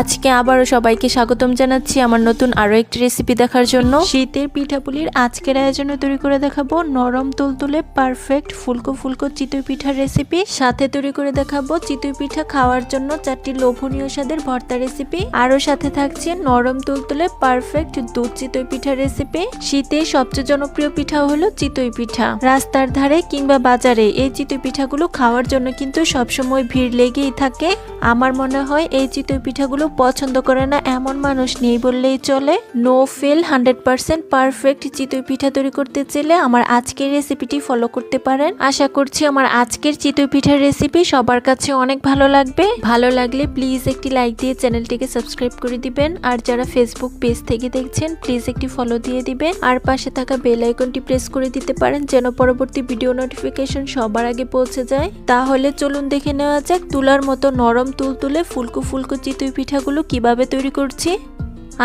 আজকে আবারও সবাইকে স্বাগতম জানাচ্ছি আমার নতুন আরও একটি রেসিপি দেখার জন্য। শীতের পিঠাপুলির আজকের আয়োজনে তৈরি করে দেখাবো নরম তুলতুলে পারফেক্ট ফুলকো ফুলকো চিতই পিঠার রেসিপি সাথে তৈরি করে দেখাবো চিতই পিঠা খাওয়ার জন্য চারটি লোভনীয় স্বাদের ভর্তা রেসিপি আরও সাথে থাকছে নরম তুলতুলে পারফেক্ট দুধ চিতই পিঠার রেসিপি শীতে সবচেয়ে জনপ্রিয় পিঠা হলো চিতই পিঠা। রাস্তার ধারে কিংবা বাজারে এই চিতই পিঠাগুলো খাওয়ার জন্য কিন্তু সবসময় ভিড় লেগেই থাকে। আমার মনে হয় এই চিতই পিঠাগুলো পছন্দ করে না, এমন মানুষ নেই বললেই চলে। No fail hundred percent perfect চিতই পিঠা তৈরি করতে চাইলে আমার আজকের রেসিপিটি ফলো করতে পারেন। আশা করছি আমার আজকের চিতই পিঠার রেসিপি সবার কাছে অনেক ভালো লাগবে। ভালো লাগলে প্লিজ একটি লাইক দিয়ে চ্যানেলটিকে সাবস্ক্রাইব করে দিবেন। আর যারা ফেসবুক পেজ থেকে দেখছেন প্লিজ একটি ফলো দিয়ে দিবেন। আর পাশে থাকা বেল আইকনটি প্রেস করে দিতে পারেন, যেন পরবর্তী ভিডিও নোটিফিকেশন সবার আগে পৌঁছে যায়। তাহলে চলুন দেখে নেওয়া যাক, তুলার মতো নরম তুলতুলে ফুলকো ফুলকো চিতই পিঠাগুলো কীভাবে তৈরি করছি?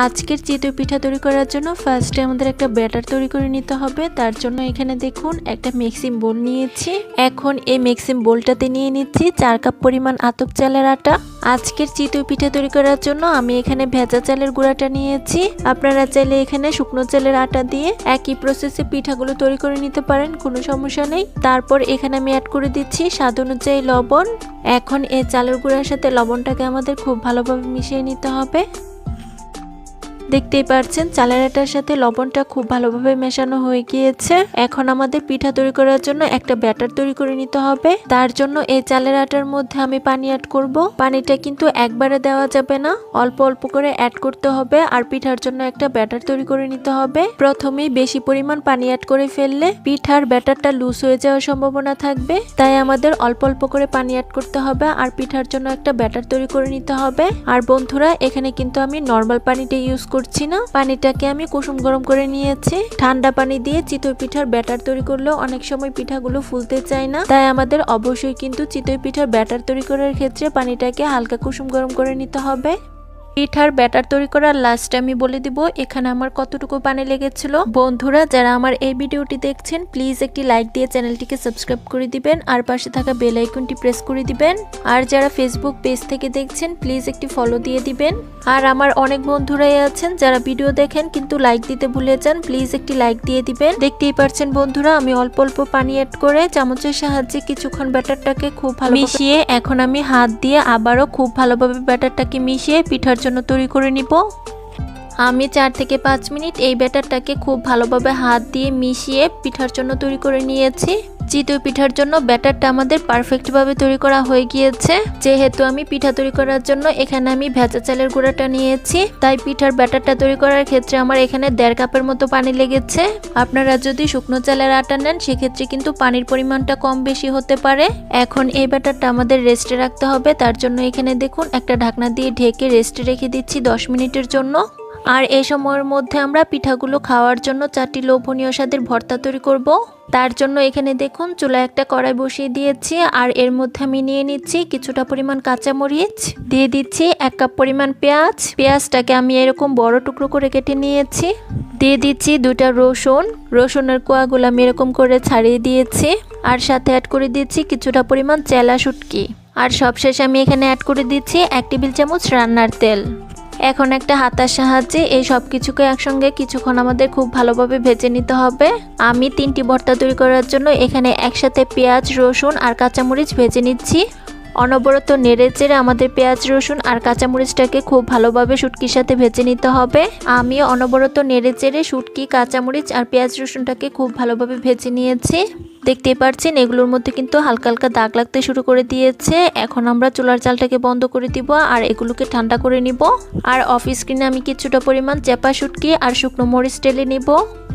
আজকের চিতই পিঠা তৈরি করার জন্য ফার্স্টে আমাদের একটা ব্যাটার তৈরি করে নিতে হবে। তার জন্য এখানে দেখুন, একটা মিক্সিং বোল নিয়েছি। এখন এই মিক্সিং বোলটাতে নিয়ে নিচ্ছি চার কাপ পরিমাণ আতপ চালের আটা। আজকের চিতই পিঠা তৈরি করার জন্য আমি এখানে ভেজা চালের গুঁড়াটা নিয়েছি। আপনারা চাইলে এখানে শুকনো চালের আটা দিয়ে একই প্রসেসে পিঠাগুলো তৈরি করে নিতে পারেন, কোনো সমস্যা নেই। তারপর এখানে আমি অ্যাড করে দিচ্ছি স্বাদ অনুযায়ী লবণ। এখন এই চালের গুঁড়ার সাথে লবণটাকে আমাদের খুব ভালোভাবে মিশিয়ে নিতে হবে। দেখতেই পাচ্ছেন চালের আটার সাথে লবণটা খুব ভালোভাবে মেশানো হয়ে গিয়েছে। এখন আমাদের পিঠা তৈরি করার জন্য একটা ব্যাটার তৈরি করে নিতে হবে। তার জন্য এই চালের আটার মধ্যে আমি পানি অ্যাড করব। পানিটা কিন্তু একবারে দেওয়া যাবে না, অল্প অল্প করে অ্যাড করতে হবে আর পিঠার জন্য একটা ব্যাটার তৈরি করে নিতে হবে। প্রথমেই বেশি পরিমাণ পানি অ্যাড করে ফেললে পিঠার ব্যাটারটা লুজ হয়ে যাওয়ার সম্ভাবনা থাকবে। তাই আমাদের অল্প অল্প করে পানি অ্যাড করতে হবে আর পিঠার জন্য একটা ব্যাটার তৈরি করে নিতে হবে। আর বন্ধুরা, এখানে কিন্তু আমি নর্মাল পানিটা ইউজ করছি না। পানিটাকে আমি কুসুম গরম করে নিয়েছি। ঠান্ডা পানি দিয়ে চিতই পিঠার ব্যাটার তৈরি করলেও অনেক সময় পিঠাগুলো ফুলতে চায় না। তাই আমাদের অবশ্যই কিন্তু চিতই পিঠার ব্যাটার তৈরি করার ক্ষেত্রে পানিটাকে হালকা কুসুম গরম করে নিতে হবে। পিঠার ব্যাটার তৈরি করার লাস্টে আমি বলে দিব, এখানে আমার কতটুকু পানি লেগেছিল। বন্ধুরা, যারা আমার এই ভিডিওটি দেখছেন প্লিজ একটি লাইক দিয়ে চ্যানেলটিকে সাবস্ক্রাইব করে দিবেন, আর পাশে থাকা বেল আইকনটি প্রেস করে দিবেন। আর যারা ফেসবুক পেজ থেকে দেখছেন প্লিজ একটি ফলো দিয়ে দিবেন। আর আমার অনেক বন্ধুরাই আছেন, যারা ভিডিও দেখেন কিন্তু লাইক দিতে ভুলে যান প্লিজ একটি লাইক দিয়ে দিবেন। দেখতেই পারছেন বন্ধুরা, আমি অল্প অল্প পানি অ্যাড করে চামচের সাহায্যে কিছুক্ষণ ব্যাটারটাকে খুব ভালো মিশিয়ে এখন আমি হাত দিয়ে আবারও খুব ভালোভাবে ব্যাটারটাকে মিশিয়ে পিঠার জন্য তৈরি করে নিব। আমি চার থেকে পাঁচ মিনিট এই ব্যাটারটাকে খুব ভালোভাবে হাত দিয়ে মিশিয়ে পিঠার জন্য তৈরি করে নিয়েছি। চিতই পিঠার জন্য ব্যাটারটা আমাদের পারফেক্টভাবে তৈরি করা হয়ে গিয়েছে। যেহেতু আমি পিঠা তৈরি করার জন্য এখানে আমি ভেজা চালের গুঁড়াটা নিয়েছি, তাই পিঠার ব্যাটারটা তৈরি করার ক্ষেত্রে আমার এখানে দেড় কাপের মতো পানি লেগেছে। আপনারা যদি শুকনো চালের আটা নেন, সেক্ষেত্রে কিন্তু পানির পরিমাণটা কম বেশি হতে পারে। এখন এই ব্যাটারটা আমাদের রেস্টে রাখতে হবে, তার জন্য এখানে দেখুন একটা ঢাকনা দিয়ে ঢেকে রেস্টে রেখে দিচ্ছি দশ মিনিটের জন্য। আর এই সময়ের মধ্যে আমরা পিঠাগুলো খাওয়ার জন্য চারটি লোভনীয় স্বাদের ভর্তা তৈরি করব। তার জন্য এখানে দেখুন চুলা একটা কড়াই বসিয়ে দিয়েছি আর এর মধ্যে আমি নিয়ে নিচ্ছি কিছুটা পরিমাণ কাঁচামরিচ। দিয়ে দিচ্ছি এক কাপ পরিমাণ পেঁয়াজ। পেঁয়াজটাকে আমি এরকম বড় টুকরো করে কেটে নিয়েছি। দিয়ে দিচ্ছি দুটা রসুন। রসুনের কোয়াগুলো আমি এরকম করে ছাড়িয়ে দিয়েছি আর সাথে অ্যাড করে দিচ্ছি কিছুটা পরিমাণ চেলা শুটকি। আর সবশেষে আমি এখানে অ্যাড করে দিচ্ছি এক টেবিল চামচ রান্নার তেল। এখন একটা হাতার সাহায্যে এই সব কিছুকে একসঙ্গে কিছুক্ষণ আমাদের খুব ভালোভাবে ভেজে নিতে হবে। আমি তিনটি ভর্তা তৈরি করার জন্য এখানে একসাথে পেঁয়াজ, রসুন আর কাঁচামরিচ ভেজে নিচ্ছি। অনবরত নেড়ে চেড়ে আমাদের পেঁয়াজ, রসুন আর কাঁচামরিচটাকে খুব ভালোভাবে শুটকির সাথে ভেজে নিতে হবে। আমি অনবরত নেড়ে চেড়ে শুটকি, কাঁচামরিচ আর পেঁয়াজ, রসুনটাকে খুব ভালোভাবে ভেজে নিয়েছি। দেখতেই পাচ্ছেন এগুলোর মধ্যে কিন্তু হালকা হালকা দাগ লাগতে শুরু করে দিয়েছে। এখন আমরা চুলার চালটাকে বন্ধ করে দিব আর এগুলোকে ঠান্ডা করে নিব। আর অফ স্ক্রিনে আমি কিছুটা পরিমাণ চেপা শুটকি আর শুকনো মরিচ টেলে নিব।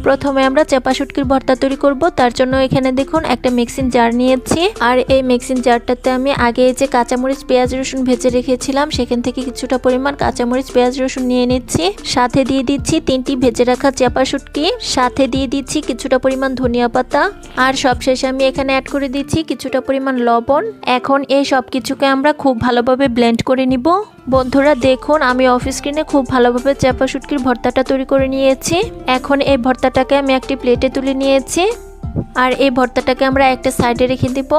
প্রথমে আমরা চেপা শুটকির ভর্তা তৈরি করব। তার জন্য এখানে দেখুন একটা মিক্সিং জার নিয়েছি। আর এই মিক্সিং জারটাতে আমি আগে যে কাঁচামরিচ, পেঁয়াজ, রসুন ভেজে রেখেছিলাম, সেখান থেকে কিছুটা পরিমাণ কাঁচামরিচ, পেঁয়াজ, রসুন নিয়ে নিচ্ছি। সাথে দিয়ে দিচ্ছি তিনটি ভেজে রাখা চেপা শুটকি। সাথে দিয়ে দিচ্ছি কিছুটা পরিমাণ ধনিয়া পাতা। আর সবশেষে আমি এখানে অ্যাড করে দিচ্ছি কিছুটা পরিমাণ লবণ। এখন এই সব কিছুকে আমরা খুব ভালোভাবে ব্লেন্ড করে নিব। বন্ধুরা, দেখুন, আমি অফ স্ক্রিনে খুব ভালোভাবে চাপা শুটকির ভর্তাটা তৈরি করে নিয়েছি। এখন এই ভর্তাটাকে আমি একটি প্লেটে তুলে নিয়েছি। আর এই ভর্তাটাকে আমরা একটা সাইডে রেখে দিব।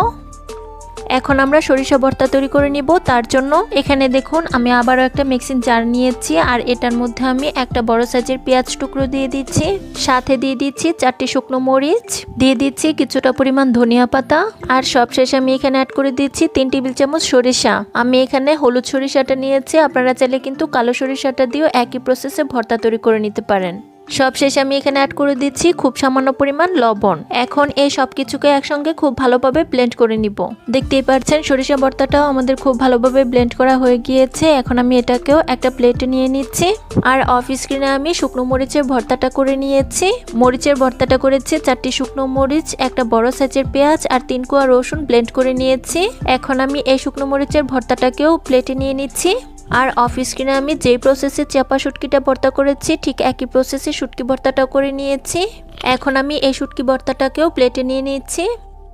এখন আমরা সরিষা ভর্তা তৈরি করে নিব। তার জন্য এখানে দেখুন, আমি আবারও একটা মিক্সিং জার নিয়েছি আর এটার মধ্যে আমি একটা বড় সাইজের পেঁয়াজ টুকরো দিয়ে দিচ্ছি। সাথে দিয়ে দিচ্ছি চারটি শুকনো মরিচ। দিয়ে দিচ্ছি কিছুটা পরিমাণ ধনিয়া পাতা। আর সবশেষে আমি এখানে অ্যাড করে দিচ্ছি তিন টেবিল চামচ সরিষা। আমি এখানে হলুদ সরিষাটা নিয়েছি। আপনারা চাইলে কিন্তু কালো সরিষাটা দিয়েও একই প্রসেসে ভর্তা তৈরি করে নিতে পারেন। সবশেষে আমি এখানে অ্যাড করে দিচ্ছি খুব সামান্য পরিমাণ লবণ। এখন এই সব কিছুকে একসঙ্গে খুব ভালোভাবে ব্লেন্ড করে নিব। দেখতেই পাচ্ছেন, সরিষা ভর্তাটাও আমাদের খুব ভালোভাবে ব্লেন্ড করা হয়ে গিয়েছে। এখন আমি এটাকেও একটা প্লেটে নিয়ে নিচ্ছি। আর অফ স্ক্রিনে আমি শুকনো মরিচের ভর্তাটা করে নিয়েছি। মরিচের ভর্তাটা করেছি চারটি শুকনো মরিচ, একটা বড় সাইজের পেঁয়াজ আর তিন কোয়া রসুন ব্লেন্ড করে নিয়েছি। এখন আমি এই শুকনো মরিচের ভর্তাটাকেও প্লেটে নিয়ে নিচ্ছি। আর অফ স্ক্রিনে আমি যেই প্রসেসে চাপা শুটকিটা ভর্তা করেছি, ঠিক একই প্রসেসে শুটকি ভর্তাটাও করে নিয়েছি। এখন আমি এই শুটকি ভর্তাটাকেও প্লেটে নিয়ে নিচ্ছি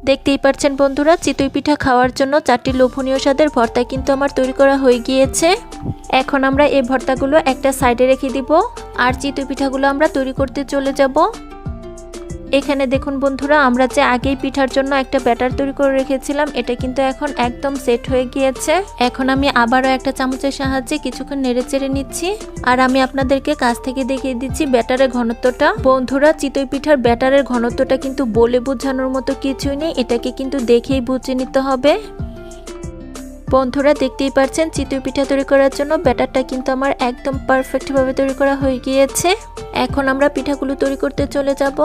দেখতেই পাচ্ছেন বন্ধুরা, চিতই পিঠা খাওয়ার জন্য চারটি লোভনীয় স্বাদের ভর্তা কিন্তু আমার তৈরি করা হয়ে গিয়েছে। এখন আমরা এই ভর্তাগুলো একটা সাইডে রেখে দিব, আর চিতই পিঠাগুলো আমরা তৈরি করতে চলে যাব। এখানে দেখুন বন্ধুরা, আমরা যে আগেই পিঠার জন্য একটা ব্যাটার তৈরি করে রেখেছিলাম, এটা কিন্তু এখন একদম সেট হয়ে গিয়েছে। এখন আমি আবারও একটা চামচের সাহায্যে কিছুক্ষণ নেড়ে চেড়ে নিচ্ছি। আর আমি আপনাদেরকে কাছ থেকে দেখিয়ে দিচ্ছি ব্যাটারের ঘনত্বটা। বন্ধুরা, চিতই পিঠার ব্যাটারের ঘনত্বটা কিন্তু বলে বোঝানোর মতো কিছুই নেই, এটাকে কিন্তু দেখেই বুঝে নিতে হবে। বন্ধুরা, দেখতেই পাচ্ছেন, চিতই পিঠা তৈরি করার জন্য ব্যাটারটা কিন্তু আমার একদম পারফেক্টভাবে তৈরি করা হয়ে গিয়েছে। এখন আমরা পিঠাগুলো তৈরি করতে চলে যাব।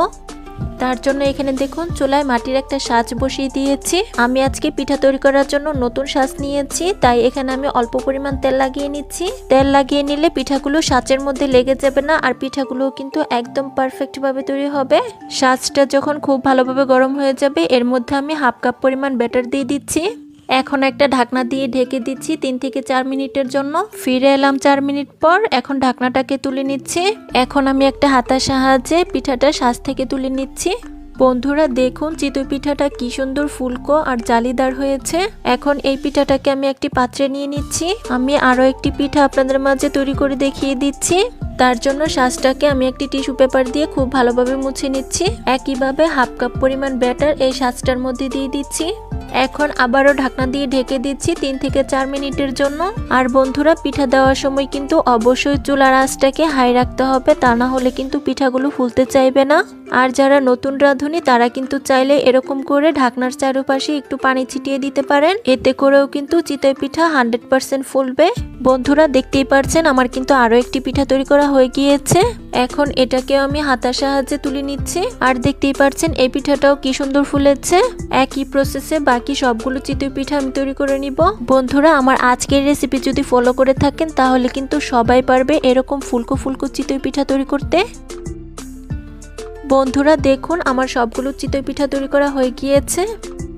তার জন্য এখানে দেখুন, চুলায় মাটির একটা সাজ বসিয়ে দিয়েছি। আমি আজকে পিঠা তৈরি করার জন্য নতুন সাজ নিয়েছি, তাই এখানে আমি অল্প পরিমাণ তেল লাগিয়ে নিচ্ছি। তেল লাগিয়ে নিলে পিঠাগুলো সাজের মধ্যে লেগে যাবে না, আর পিঠাগুলো কিন্তু একদম পারফেক্ট ভাবে তৈরি হবে। সাজটা যখন খুব ভালোভাবে গরম হয়ে যাবে, এর মধ্যে আমি হাফ কাপ পরিমাণ ব্যাটার দিয়ে দিচ্ছি। এখন একটা ঢাকনা দিয়ে ঢেকে দিচ্ছি তিন থেকে চার মিনিটের জন্য। ফিরে এলাম চার মিনিট পর, এখন ঢাকনাটাকে তুলে নিচ্ছি। এখন আমি একটা হাতার সাহায্যে পিঠাটা শ্বাস থেকে তুলে নিচ্ছি। বন্ধুরা, দেখুন চিতই পিঠাটা কি সুন্দর ফুলকো আর জালিদার হয়েছে। এখন এই পিঠাটাকে আমি একটি পাত্রে নিয়ে নিচ্ছি। আমি আরও একটি পিঠা আপনাদের মাঝে তৈরি করে দেখিয়ে দিচ্ছি। তার জন্য শ্বাসটাকে আমি একটি টিস্যু পেপার দিয়ে খুব ভালোভাবে মুছে নিচ্ছি। একইভাবে হাফ কাপ পরিমাণ ব্যাটার এই শ্বাসটার মধ্যে দিয়ে দিচ্ছি। এখন আবারও ঢাকনা দিয়ে ঢেকে দিচ্ছি তিন থেকে চার মিনিটের জন্য। আর বন্ধুরা, পিঠা দেওয়ার সময় কিন্তু অবশ্যই চুলার আঁচটাকে হাই রাখতে হবে, তা না হলে কিন্তু পিঠাগুলো ফুলতে চাইবে না। আর যারা নতুন রাঁধুনি, তারা কিন্তু চাইলে এরকম করে ঢাকনার চারপাশে একটু পানি ছিটিয়ে দিতে পারেন। এতে করেও কিন্তু চিতই পিঠা হান্ড্রেড পার্সেন্ট ফুলবে। বন্ধুরা, দেখতেই পারছেন আমার কিন্তু আরও একটি পিঠা তৈরি করা হয়ে গিয়েছে। এখন এটাকেও আমি হাতার সাহায্যে তুলে নিচ্ছি। আর দেখতেই পারছেন, এই পিঠাটাও কি সুন্দর ফুলেছে। একই প্রসেসে বাকি সবগুলো চিতই পিঠা আমি তৈরি করে নিব। বন্ধুরা, আমার আজকের রেসিপি যদি ফলো করে থাকেন, তাহলে কিন্তু সবাই পারবে এরকম ফুলকো ফুলকো চিতই পিঠা তৈরি করতে। বন্ধুরা, দেখুন, আমার সবগুলো চিতই পিঠা তৈরি করা হয়ে গিয়েছে।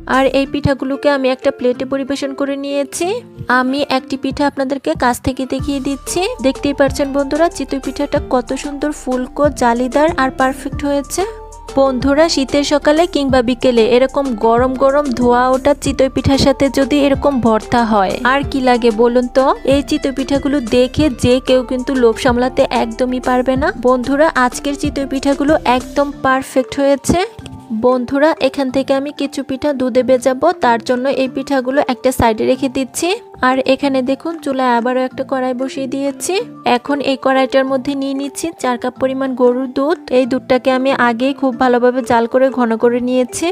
আর এই পিঠাগুলোকে আমি একটা প্লেটে পরিবেশন করে নিয়েছি। আমি একটি পিঠা আপনাদেরকে কাছ থেকে দেখিয়ে দিচ্ছি। দেখতেই পারছেন বন্ধুরা, চিতই পিঠাটা কত সুন্দর, ফুলকো, জালিদার আর পারফেক্ট হয়েছে। বন্ধুরা শীতের সকালে কিংবা বিকেলে এরকম গরম গরম ধোয়া ওটা চিতই পিঠার সাথে যদি এরকম ভর্তা হয়, আর কি লাগে বলুন তো? এই চিতই পিঠাগুলো দেখে যে কেউ কিন্তু লোভ সামলাতে একদমই পারবে না। বন্ধুরা, আজকের চিতই পিঠাগুলো একদম পারফেক্ট হয়েছে। বন্ধুরা, এখান থেকে আমি কিছু পিঠা দুধে বেজাবো তার জন্য এই পিঠাগুলো একটা সাইডে রেখে দিচ্ছি। আর এখানে দেখুন, চুলায় আবারও একটা কড়াই বসিয়ে দিয়েছি। এখন এই কড়াইটার মধ্যে নিয়ে নিচ্ছি চার কাপ পরিমাণ গরুর দুধ। এই দুধটাকে আমি আগেই খুব ভালোভাবে জাল করে ঘন করে নিয়েছি।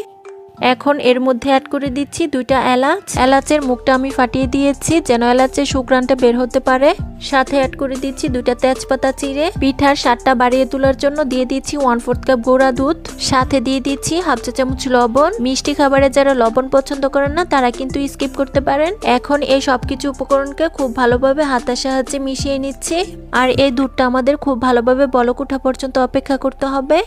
এখন এর মধ্যে অ্যাড করে দিচ্ছি দুইটা এলাচ। এলাচের মুখটা আমি ফাটিয়ে দিয়েছি, যেন এলাচের সুগ্রানটা বের হতে পারে। সাথে অ্যাড করে দিচ্ছি দুইটা তেজপাতা চিড়ে। পিঠার স্বাদটা বাড়িয়ে তোলার জন্য দিয়ে দিচ্ছি ওয়ান ফোর্থ কাপ গোড়া দুধ। সাথে দিয়ে দিচ্ছি হাফ চা চামচ লবণ। মিষ্টি খাবারে যারা লবণ পছন্দ করেন না, তারা কিন্তু স্কিপ করতে পারেন। এখন এই সবকিছু উপকরণকে খুব ভালোভাবে হাতার সাহায্যে মিশিয়ে নিচ্ছি। আর এই দুধটা আমাদের খুব ভালোভাবে বলক ওঠা পর্যন্ত অপেক্ষা করতে হবে।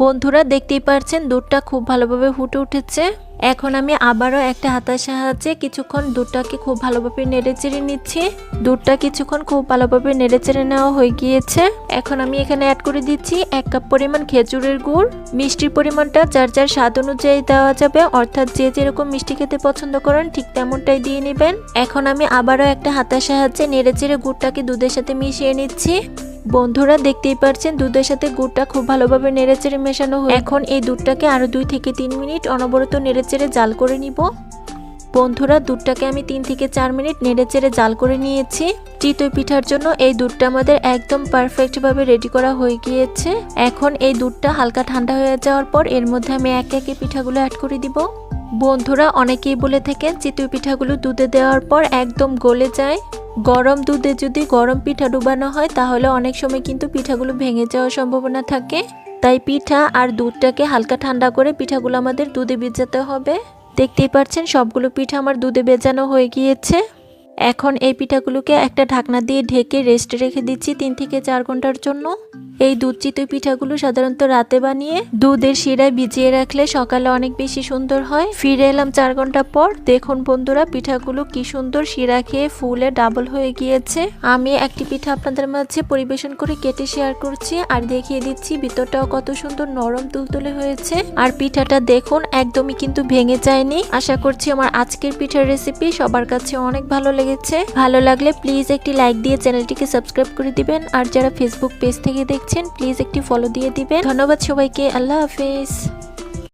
বন্ধুরা দেখতেই পারছেন, দুধটা খুব ভালোভাবে ফুটে উঠেছে। এখন আমি আবারও একটা হাতার সাহায্যে কিছুক্ষণ দুধটাকে খুব ভালোভাবে নেড়ে চেড়ে নিচ্ছি। দুধটা কিছুক্ষণ খুব ভালোভাবে নেড়ে চেড়ে নেওয়া হয়ে গিয়েছে। এখন আমি এখানে অ্যাড করে দিচ্ছি এক কাপ পরিমাণ খেজুরের গুড়। মিষ্টির পরিমাণটা যার যার স্বাদ অনুযায়ী দেওয়া যাবে, অর্থাৎ যে যেরকম মিষ্টি খেতে পছন্দ করেন, ঠিক তেমনটাই দিয়ে নেবেন। এখন আমি আবারও একটা হাতার সাহায্যে নেড়ে চেড়ে গুড়টাকে দুধের সাথে মিশিয়ে নিচ্ছি। বন্ধুরা দেখতেই পারছেন, দুধের সাথে গুড়টা খুব ভালোভাবে নেড়েচেড়ে মেশানো হয়ে এখন এই দুধটাকে আরও দুই থেকে তিন মিনিট অনবরত নেড়েচেড়ে জাল করে নিব। বন্ধুরা, দুধটাকে আমি তিন থেকে চার মিনিট নেড়েচেড়ে জাল করে নিয়েছি। চিতই পিঠার জন্য এই দুধটা আমাদের একদম পারফেক্টভাবে রেডি করা হয়ে গিয়েছে। এখন এই দুধটা হালকা ঠান্ডা হয়ে যাওয়ার পর এর মধ্যে আমি এক একে পিঠাগুলো অ্যাড করে দিব। বন্ধুরা, অনেকেই বলে থাকেন, চিতই পিঠাগুলো দুধে দেওয়ার পর একদম গলে যায়। গরম দুধে যদি গরম পিঠা ডুবানো হয়, তাহলে অনেক সময় কিন্তু পিঠাগুলো ভেঙে যাওয়ার সম্ভাবনা থাকে। তাই পিঠা আর দুধটাকে হালকা ঠান্ডা করে পিঠাগুলো আমাদের দুধে ভিজাতে হবে। দেখতেই পাচ্ছেন, সবগুলো পিঠা আমার দুধে ভেজানো হয়ে গিয়েছে। এখন এই পিঠাগুলোকে একটা ঢাকনা দিয়ে ঢেকে রেস্টে রেখে দিচ্ছি তিন থেকে চার ঘণ্টার জন্য। এই দুধ চিতই পিঠাগুলো সাধারণত রাতে বানিয়ে দুধের শিরায় ভিজিয়ে রাখলে সকালে অনেক বেশি সুন্দর হয়। ফিরে এলাম চার ঘণ্টা পর। দেখুন বন্ধুরা, পিঠাগুলো কি সুন্দর শিরা খেয়ে ফুলে ডাবল হয়ে গিয়েছে। আমি একটি পিঠা আপনাদের মাঝে পরিবেশন করে কেটে শেয়ার করছি আর দেখিয়ে দিচ্ছি ভিতরটাও কত সুন্দর নরম তুলতুলে হয়েছে। আর পিঠাটা দেখুন, একদমই কিন্তু ভেঙে যায়নি। আশা করছি আমার আজকের পিঠার রেসিপি সবার কাছে অনেক ভালো লেগেছে। ভালো লাগলে প্লিজ একটি লাইক দিয়ে চ্যানেলটিকে সাবস্ক্রাইব করে দিবেন। আর যারা ফেসবুক পেজ থেকে দেখছেন প্লিজ একটি ফলো দিয়ে দিবেন। ধন্যবাদ সবাইকে। আল্লাহ হাফেজ।